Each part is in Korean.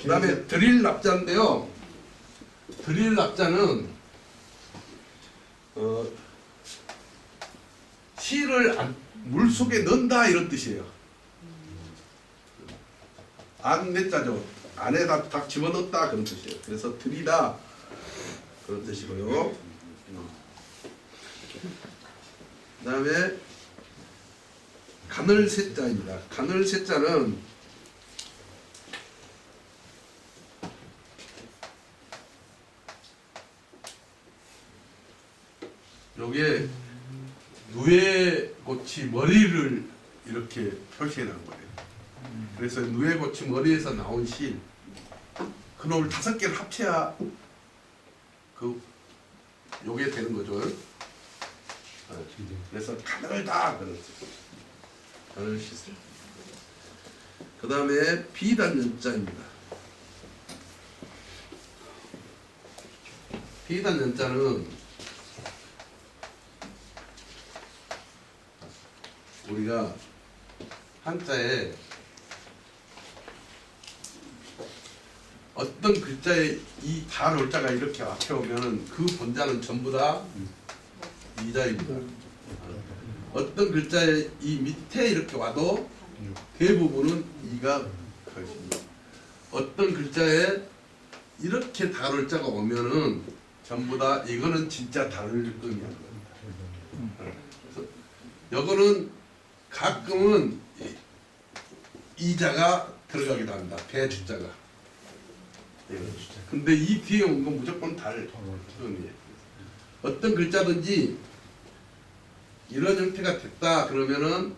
그 다음에 드릴 납자인데요. 드릴 납자는 어, 실을 안- 물 속에 넣는다 이런 뜻이에요. 안내자죠. 안에다 딱 집어넣었다 그런 뜻이에요. 그래서 드리다 그런 뜻이고요. 그 다음에 가늘 세자입니다. 가늘 세자는 요게 누에고치 머리를 이렇게 표시해 놓은 거예요. 그래서 누에고치 머리에서 나온 실 그놈을 다섯 개를 합쳐야 그 요게 되는 거죠. 어, 그래서 가늘다 뜻. 가늘 시설. 그 다음에 비단연자입니다. 비단연자는 우리가 한자에 어떤 글자에 이 단올자가 이렇게 앞에 오면은 그 본자는 전부 다 이자입니다. 어떤 글자에 이 밑에 이렇게 와도 대부분은 이가 것입니다. 어떤 글자에 이렇게 단올자가 오면은 전부 다 이거는 진짜 단을 의미하는 겁니다. 그래서 요거는 가끔은 이- 이자가 들어가기도 합니다. 배주자가. 예. 근데 이 뒤에 온 건 무조건 달 의미예요. 어떤 글자든지 이런 형태가 됐다 그러면은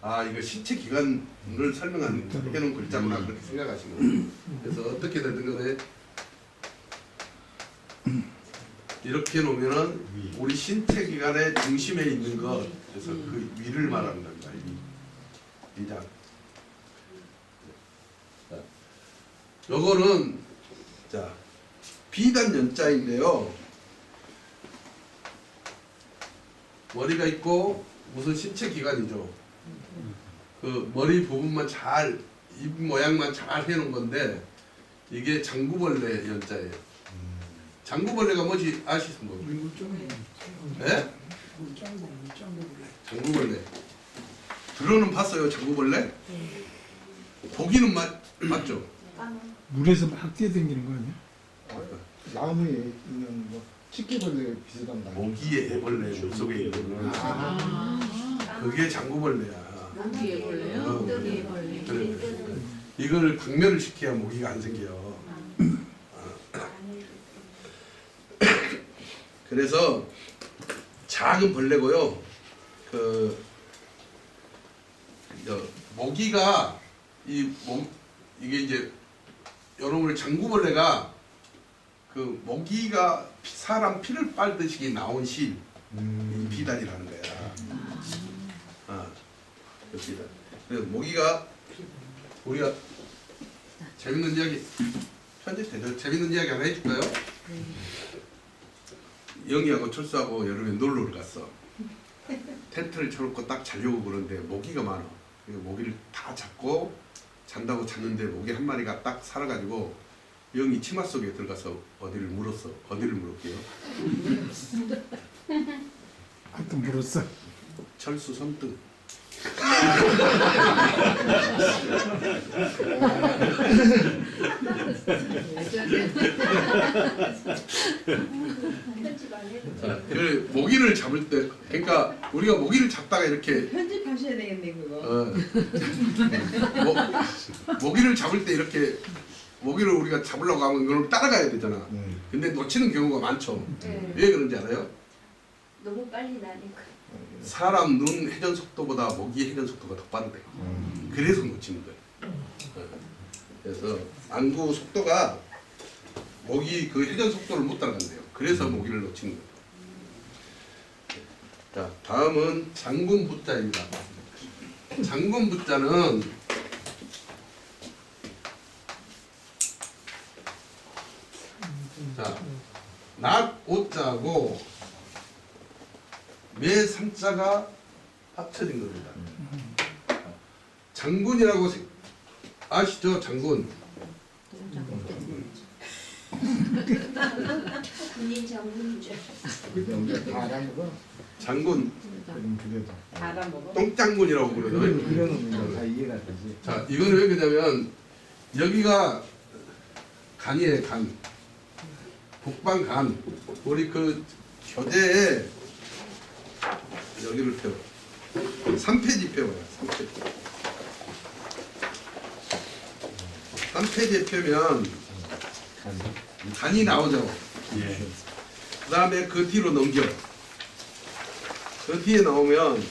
아 이거 신체 기관을 설명하는 해놓은 글자구나 그렇게 생각하시면. 그래서 어떻게 되든 간에 이렇게 놓으면은 우리 신체 기관의 중심에 있는 것 그래서 그 위를 말하는 겁니다. 위. 자, 요거는 자 비단 연자인데요. 머리가 있고 무슨 신체 기관이죠. 그 머리 부분만 잘 입 모양만 잘 해놓은 건데 이게 장구벌레 연자예요. 장구벌레가 뭐지 아시는 분? 물장구 예? 물장구 물장구 장구벌레. 들어는 봤어요 장구벌레? 보기는 맞 맞죠? 물에서 막 뛰어다니는 거 아니야? 나무에 있는 뭐 치기벌레 비슷한 거 아니야? 모기의 애벌레 물 속에 있는 그게 장구벌레야. 모기에 벌레요? 어, 모기에 벌레. 그래, 그래. 이거를 박멸을 시켜야 모기가 안 생겨요. 그래서 작은 벌레고요. 그 저, 모기가 이 모, 이게 이제 여러분 장구벌레가 그 모기가 피- 사람 피를 빨듯이 나온 실, 이 비단이라는 거야. 아, 그 비단. 그래서 모기가 우리가 재밌는 이야기 편집되죠. 재밌는 이야기 하나 해줄까요? 영희하고 철수하고 여름에 놀러를 갔어. 텐트를 쳐놓고 딱 자려고 그러는데 모기가 많아. 모기를 다 잡고 잔다고 잤는데 모기 한 마리가 딱 살아가지고 영희 치마 속에 들어가서 어디를 물었어. 어디를 물었게요? 하여튼 물었어. 철수 손등. 자, 그 모기를 잡을 때, 그러니까 우리가 모기를 잡다가 이렇게 편집하셔야 되겠네 그거. 어, 모, 모기를 잡을 때 이렇게 모기를 우리가 잡으려고 하면 그걸 따라가야 되잖아. 음. 근데 놓치는 경우가 많죠. 네. 왜 그런지 알아요? 너무 빨리 나니까. 사람 눈 회전 속도보다 모기 회전 속도가 더 빠르대요. 음. 그래서 놓치는 거예요. 어. 그래서 안구 속도가 모기 그 회전 속도를 못 따라간대요. 그래서 모기를 놓치는 거예요. 자, 다음은 장군 부자입니다. 장군 부자는 자, 낙 오자고 매 삼자가 합쳐진 겁니다. 장군이라고 생- 아시죠? 장군. 군인 장군인 줄 알았어. 장군. 알아먹어. 똥장군이라고 그러죠. 그런 다 이해가 되지. 자, 이거는 왜 그러냐면 여기가 간이에요, 간. 북방 간. 우리 그 교재에 여기를 펴. 3페이지 펴봐요. 3페이지. 3페이지에 펴면 간. 간이 나오죠. 예. 그 다음에 그 뒤로 넘겨. 그 뒤에 나오면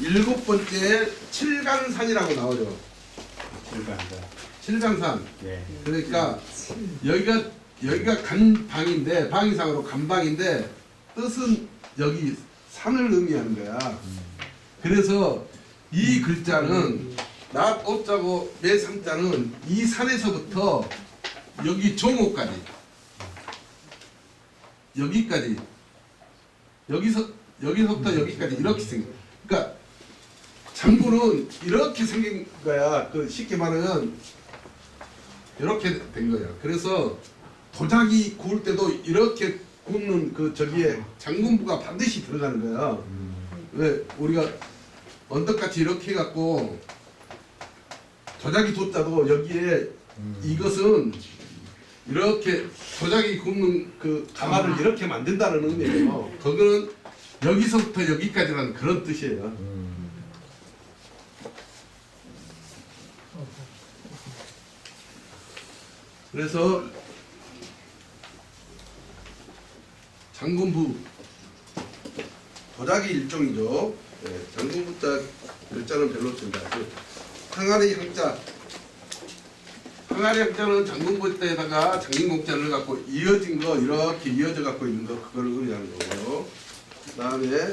일곱 번째 칠간산이라고 나오죠. 들어간다. 칠간산. 예. 그러니까 여기가 여기가 간방인데 방위상으로 간방인데 뜻은 여기 산을 의미하는 거야. 그래서 이 글자는 나 옷자고 매 삼자는 이 산에서부터 여기 종호까지 여기까지 여기서 여기서부터 여기까지 이렇게 생겨. 그러니까 장군은 이렇게 생긴 거야. 그 쉽게 말하면 이렇게 된 거야. 그래서 도자기 구울 때도 이렇게 굽는 그 저기에 장군부가 반드시 들어가는 거야. 왜 우리가 언덕같이 이렇게 해갖고 도자기 돛자도 여기에 이것은 이렇게 도자기 굽는 그 가마를 이렇게 만든다는 의미예요. 그거는 여기서부터 여기까지라는 그런 뜻이에요. 음. 그래서 장군부 도자기 일종이죠. 네, 장군부자 글자는 별로 없습니다. 그 항아리 항자 항아리 항자는 장군부 때에다가 장인공자를 갖고 이어진 거 이렇게 이어져 갖고 있는 거 그걸 의미하는 거고요. 그 다음에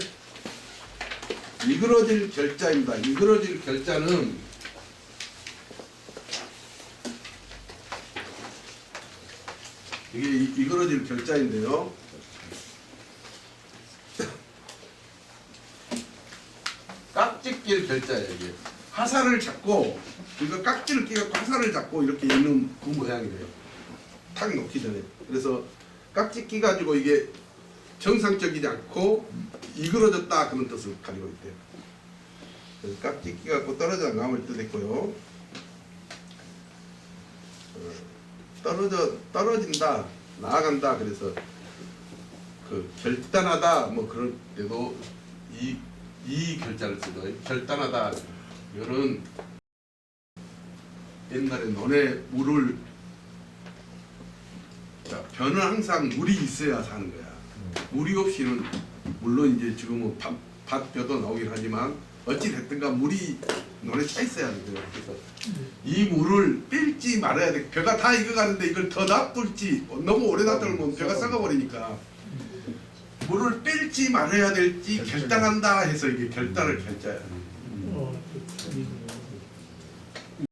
이그러질 결자입니다. 이그러질 결자는 이게 이- 이그러질 결자인데요. 깍지낄 결자예요 이게. 화살을 잡고 이거 깍지를 끼고 화살을 잡고 이렇게 있는 그 모양이래요. 탁 놓기 전에. 그래서 깍지 끼 가지고 이게 정상적이지 않고 이그러졌다 그런 뜻을 가지고 있대요. 그래서 깍지 끼 갖고 떨어져 나감을 뜻했고요. 어, 떨어져 떨어진다 나아간다 그래서 그 결단하다 뭐 그럴 때도 이 이 결자를 쓰죠 결단하다 이거는 옛날에 논에 물을 자, 변은 항상 물이 있어야 사는 거야 물이 없이는 물론 이제 지금은 밭, 밭벼도 나오긴 하지만 어찌 됐든가 물이 논에 차 있어야 돼요 그래서 이 물을 뺄지 말아야 돼. 벼가 다 익어가는데 이걸 더 놔둘지 너무 오래 놔두면 벼가 썩어버리니까 물을 뺄지 말아야 될지 결단한다 해서 이게 결단을 결자야.